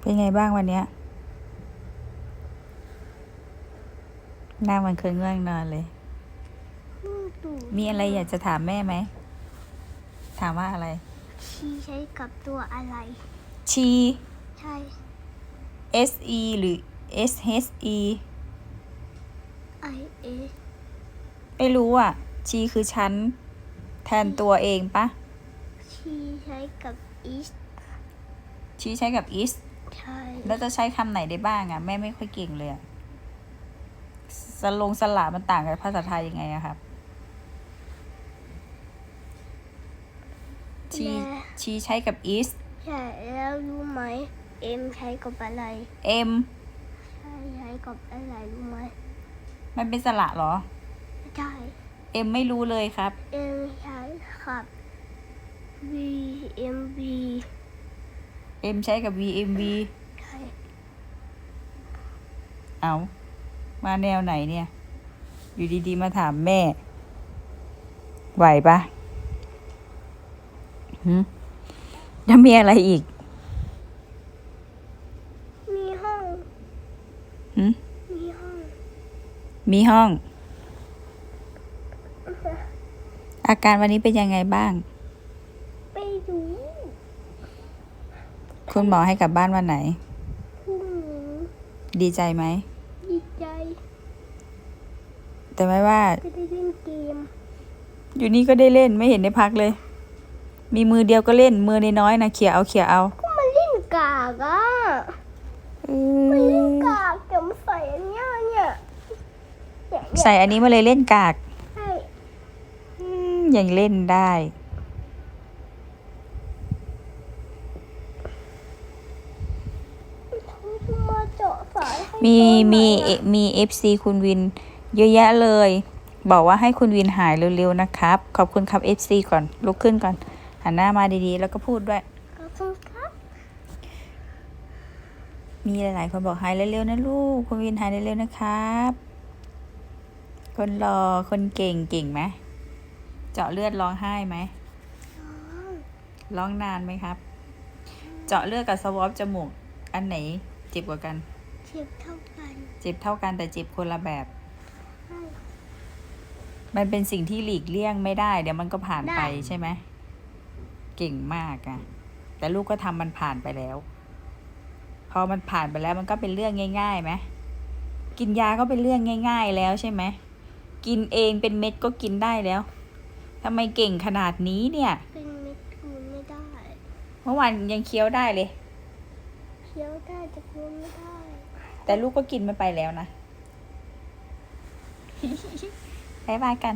เป็นไงบ้างวันเนี้ยหน้ามันเคยง่วงนอนเลย มีอะไรอยากจะถามแม่ไหม ถามว่าอะไร ชีใช้กับตัวอะไร ชี ใช่ S E หรือ S H E I A ไม่รู้อะ ชีคือฉัน แทนตัวเองปะ ชีใช้กับ is ชีใช้กับ is ใช่แล้วจะใช้คำไหนได้บ้างอะแม่ไม่ค่อยเก่งเลยอะสลงสละมันต่างกับภาษาไทยยังไงอะครับ ชีและชีใช้กับ is ใช่แล้วรู้ไหม M ใช้กับอะไร M ใช่ใช้กับอะไรรู้ไหมมันเป็นสระเหรอใช่ M ไม่รู้เลยครับ M ใช้กับ V M V M ใช้กับ VMV ใช่เอามาแนวไหนเนี่ย อยู่ดีๆ มาถามแม่ ไหวปะหืมยังมีอะไรอีก มีห้องหืมมีห้อง มีห้อง อาการวันนี้เป็นยังไงบ้าง ไปดู คุณหมอให้กลับบ้านวันไหนพรุ่งนี้ดีใจไหม ดีใจ แต่ไม่ว่าจะได้เล่นเกม อยู่นี่ก็ได้เล่นไม่เห็นได้พักเลย มีมือเดียวก็เล่น มือน้อยๆนะเขี่ยเอาเขี่ยเอา ก็มาเล่นกากอะอืมาเล่นมกากเดี๋ยวมาใส่อันเนี้ยเนี่ยเนี่ยเนี่ยใส่อันนี้มาเลยเล่นกาก ใช่อืมยังเล่นได้ มาเจาะสายให้ มีตอนไหนมีอะเอมีเอฟซีคุณวินเยอะแยะเลย บอกว่าให้คุณวินหายเร็วๆนะครับ ขอบคุณครับเอฟซีก่อนลุกขึ้นก่อน หันหน้ามาดีๆ แล้วก็พูดด้วย ขอบคุณครับ มีหลายๆ คนบอกหายเร็วๆนะลูก คุณวินหายเร็วๆนะครับ คนรอคนเก่งเก่งไหมเจาะเลือดร้องไห้ไหมร้องนานไหมครับ เจาะเลือดกับสวอปจมูกอันไหนเจ็บกว่ากัน เทียบเท่ากันเจ็บเท่ากันแต่เจ็บคนละแบบใช่มันเป็นสิ่งที่หลีกเลี่ยงไม่ได้ เดี๋ยวมันก็ผ่านไปได้ ใช่ไหมเก่งมากอะแต่ลูกก็ทำมันผ่านไปแล้ว พอมันผ่านไปแล้วมันก็เป็นเรื่องง่ายๆไหมกินยาก็เป็นเรื่องง่าย ๆ แล้วใช่ไหมกินเองเป็นเม็ดก็กินได้แล้วทำไมเก่งขนาดนี้เนี่ย เป็นเม็ดกูนไม่ได้เมื่อวานยังเคี้ยวได้เลย เคี้ยวได้แต่กูนไม่ได้ แต่ลูกก็กินมันไปแล้วนะบายบายกัน